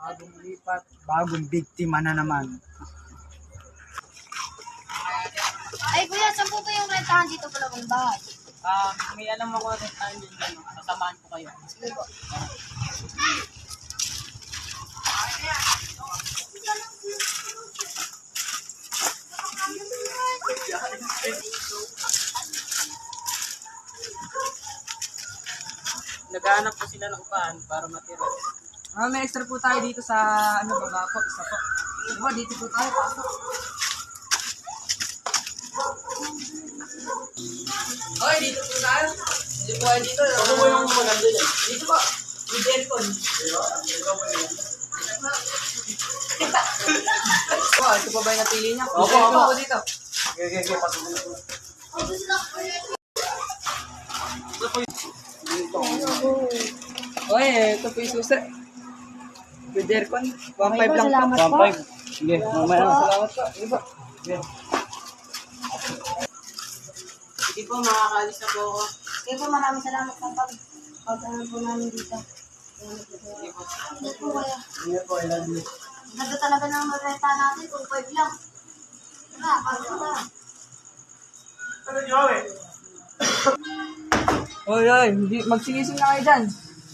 Bagong lipat, bagong biktima na naman. Ay, kuya, saan po ba yung rentahan dito pala ng bahay? Ah, may alam ako rin tayo yun dyan. Sasamahan ko kayo. Sige po. Naghahanap po sila ng upahan para matira. Ah, may extra po tayo dito sa ano baba po, isa po. Diba, dito po tayo, pasok. Hoy, dito po tayo. Dito po tayo dito. Ako po yung maganda dyan. Dito po. With aircon. Oh, ito pa ba yung napili niya? Opo, opo. po dito. Okay, okay, okay. Pasok na po. Oy, ito po yung susi. With aircon. 1.5 lang salamat po. po. Sige, mamaya na. Salamat po. Sige po. Sige. Sige po, makakaalis na po ako. Sige po, maraming salamat sa pag pag-ano po namin dito. Sige po. Hindi po kuya. Sige po, I love you. Ganda talaga ng renta natin kung 5 lang. Wala, pagod na. Oy, oy, hindi, magsigising na kayo dyan.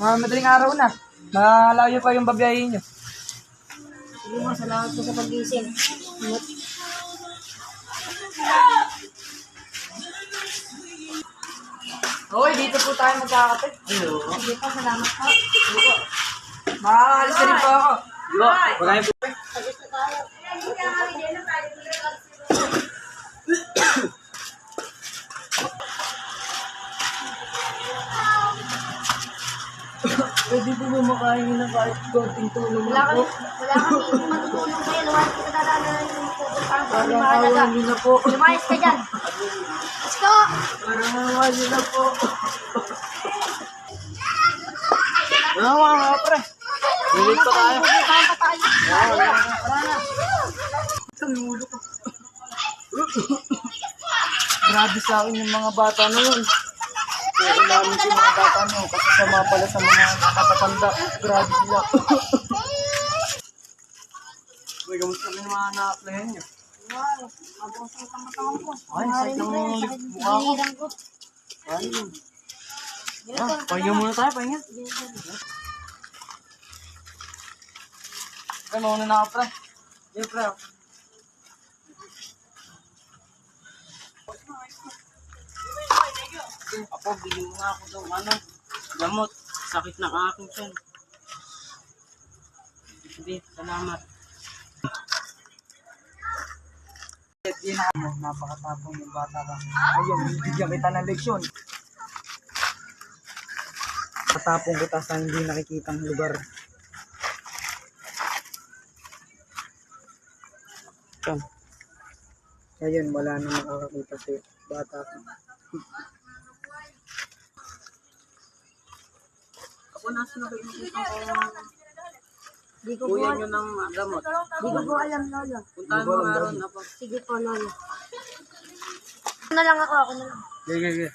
Mga madaling araw na. Malayo pa yung babiyahin nyo. Sige mo, salamat po sa pag-gising. Oy, dito po tayo magkakapit. Sige po, salamat po. Makakaalis na rin po ako. Yo, wala yung Pwede po ba makain na kahit konting tulong Wala kami, wala kami matutulong sa'yo. Lumayas ka dadala yung pupuntahan ko. Parang Mahalaga. awan nyo na po. Lumayas ka dyan. Let's go! Parang awan nyo na po. Ano mga mga pre? Bilit pa tayo. Pupuntahan pa tayo. Wala na. Ang ulo ko. Grabe sa akin yung mga bata na yun. Kaya namin sa mga bata nyo. Kasi sama pala sa mga katatanda. Grabe sila. Uy, kamusta rin mga na-applyan nyo? Wow, abang sa utang matang ko. Ay, sakit ng mukha ko. Ko. Ay, ah, pahinga muna tayo, pahinga. Ay, mauna na ako, pre. Sige, pre. Apo, bili mo nga ako daw, ano, gamot. Sakit ng aking tiyan. Sige, salamat. Di na ano, napakatapong yung bata ka. Ayun, bibigyan kita ng leksyon. Patapong kita sa hindi nakikitang lugar. Ayun, wala na makakakita sa bata ka. Nasa na kayo nakita ko Di ko po, kuya nyo ng gamot. di ko po alam, Lolo. Puntahan mo nga ron, apo. Sige po, Lolo. Ako na lang ako, ako na lang. Sige, sige.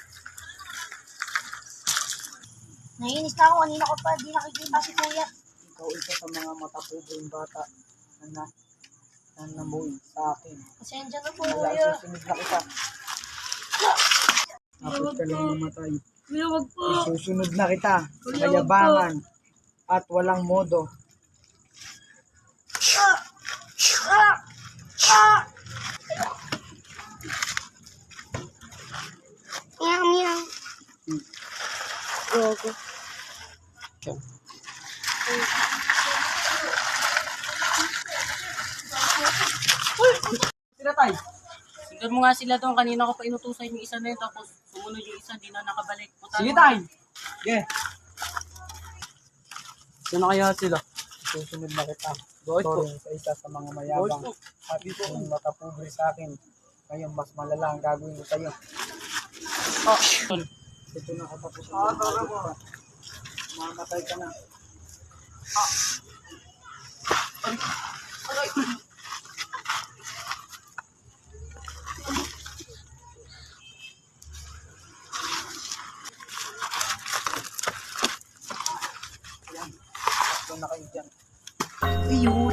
Naiinis na ako, kanina ko pa, di nakikita si Kuya. Ikaw isa sa mga matapubo yung bata na na na namuhi sa akin. Pasensya na po, Wala, Kuya. susunod na kita. Tapos ka lang mamatay. Kuya, wag po. Susunod na kita sa kayabangan at walang modo. Ah! Ah! Ah! Meow, meow. Gogo. Sila tayo. Tignan mo nga sila doon. Kanina ko pa inutusan yung isa na yun. Tapos sumunod yung isa. Di na nakabalik. Puntahan Sige mo. tayo. Sige. Na kaya sila? Susunod na kita. Goy po. Sorry sa isa sa mga mayabang. Goy po. At kung matapubre sa akin, ngayon mas malala ang gagawin ko sa'yo. Oh, ito na katapusan. Ah, talaga po. Mamatay ka na. Yan. Ito na kayo dyan. Ayun.